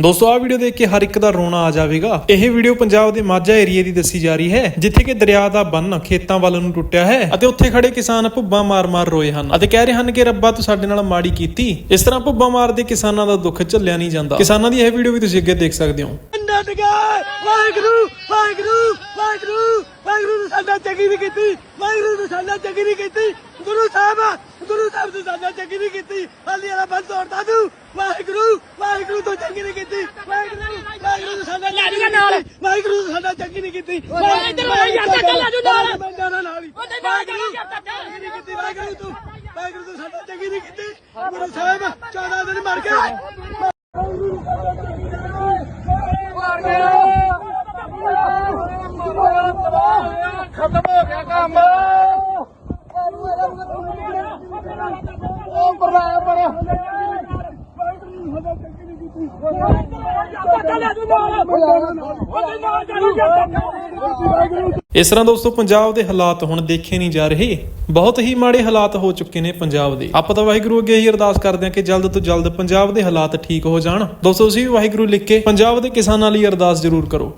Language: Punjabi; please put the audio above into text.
ਦੋਸਤੋ ਆਹ ਵੀਡੀਓ ਦੇਖ ਕੇ ਹਰ ਇੱਕ ਦਾ ਰੋਣਾ ਆ ਜਾਵੇਗਾ ਇਹ ਵੀਡੀਓ ਪੰਜਾਬ ਦੇ ਮਾਝਾ ਏਰੀਆ ਦੀ ਦੱਸੀ ਜਾ ਰਹੀ ਹੈ ਜਿੱਥੇ ਕਿ ਦਰਿਆ ਦਾ ਬੰਨ ਖੇਤਾਂ ਵੱਲ ਨੂੰ ਟੁੱਟਿਆ ਹੈ ਅਤੇ ਉੱਥੇ ਖੜੇ ਕਿਸਾਨ ਭੁੱਬਾਂ ਮਾਰ-ਮਾਰ ਰੋਏ ਹਨ ਅਤੇ ਕਹਿ ਰਹੇ ਹਨ ਕਿ ਰੱਬਾ ਤੂੰ ਸਾਡੇ ਨਾਲ ਮਾੜੀ ਕੀਤੀ ਇਸ ਤਰ੍ਹਾਂ ਭੁੱਬਾਂ ਮਾਰਦੇ ਕਿਸਾਨਾਂ ਦਾ ਦੁੱਖ ਝੱਲਿਆ ਨਹੀਂ ਜਾਂਦਾ ਕਿਸਾਨਾਂ ਦੀ ਇਹ ਵੀਡੀਓ ਵੀ ਤੁਸੀਂ ਅੱਗੇ ਦੇਖ ਸਕਦੇ ਹੋ ਵਾਹਿਗੁਰੂ ਵਾਹਿਗੁਰੂ ਵਾਹਿਗੁਰੂ ਵਾਹਿਗੁਰੂ ਨੇ ਸਾਡਾ ਚੰਗੀ ਨਹੀਂ ਕੀਤੀ ਵਾਹਿਗੁਰੂ ਨੇ ਸਾਡਾ ਚੰਗੀ ਨਹੀਂ ਕੀਤੀ ਗੁਰੂ ਸਾਹਿਬ ਗੁਰੂ ਸਾਹਿਬ ਨੇ ਸਾਡਾ ਚੰਗੀ ਨਹੀਂ ਕੀਤੀ ਹਾਲੀ ਵਾਲਾ ਬੰਦ ਤੋੜਦਾ ਤੂੰ ਵਾਹਿਗੁਰੂ ਤੋਂ ਚੰਗੀ ਨਹੀਂ ਕੀਤੀ ਵਾਹਿਗੁਰੂ ਵਾਹਿਗੁਰੂ ਨੇ ਸਾਡਾ ਚੰਗੀ ਨਹੀਂ ਕੀਤੀ। ਵਾਹਿਗੁਰੂ ਸਾਡਾ ਚੰਗੀ ਨਹੀਂ ਕੀਤੀ। ਇੱਧਰ ਆ ਯਾਰ, ਚਾਚਾ ਲੈ ਜਾਊ ਨਾਲ। ਮੈਂ ਜਾਣਾ ਨਾਲ ਹੀ। ਉਹਦੇ ਨਾਲ ਵਾਹਿਗੁਰੂ ਚੱਲ ਚਾਚਾ। ਚੰਗੀ ਨਹੀਂ ਕੀਤੀ ਵਾਹਿਗੁਰੂ ਤੂੰ। ਵਾਹਿਗੁਰੂ ਤੂੰ ਸਾਡਾ ਚੰਗੀ ਨਹੀਂ ਕੀਤੀ। ਗੁਰੂ ਸਾਹਿਬ 14 ਦਿਨ ਮਰ ਗਏ। ਖਤਮ ਹੋ ਗਿਆ ਕੰਮ। ਉਹ ਬਰਬਾਦ ਬੜਾ ਇਸ ਤਰ੍ਹਾਂ ਦੋਸਤੋ, ਪੰਜਾਬ ਦੇ ਹਾਲਾਤ ਹੁਣ ਦੇਖੇ ਨਹੀਂ ਜਾ ਰਹੇ। ਬਹੁਤ ਹੀ ਮਾੜੇ ਹਾਲਾਤ ਹੋ ਚੁੱਕੇ ਨੇ ਪੰਜਾਬ ਦੇ। ਆਪਾਂ ਤਾਂ ਵਾਹਿਗੁਰੂ ਅੱਗੇ ਹੀ ਅਰਦਾਸ ਕਰਦੇ ਹਾਂ ਕਿ ਜਲਦ ਤੋਂ ਜਲਦ ਪੰਜਾਬ ਦੇ ਹਾਲਾਤ ਠੀਕ ਹੋ ਜਾਣ। ਦੋਸਤੋ, ਤੁਸੀਂ ਵਾਹਿਗੁਰੂ ਲਿਖ ਕੇ ਪੰਜਾਬ ਦੇ ਕਿਸਾਨਾਂ ਲਈ ਅਰਦਾਸ ਜ਼ਰੂਰ ਕਰੋ।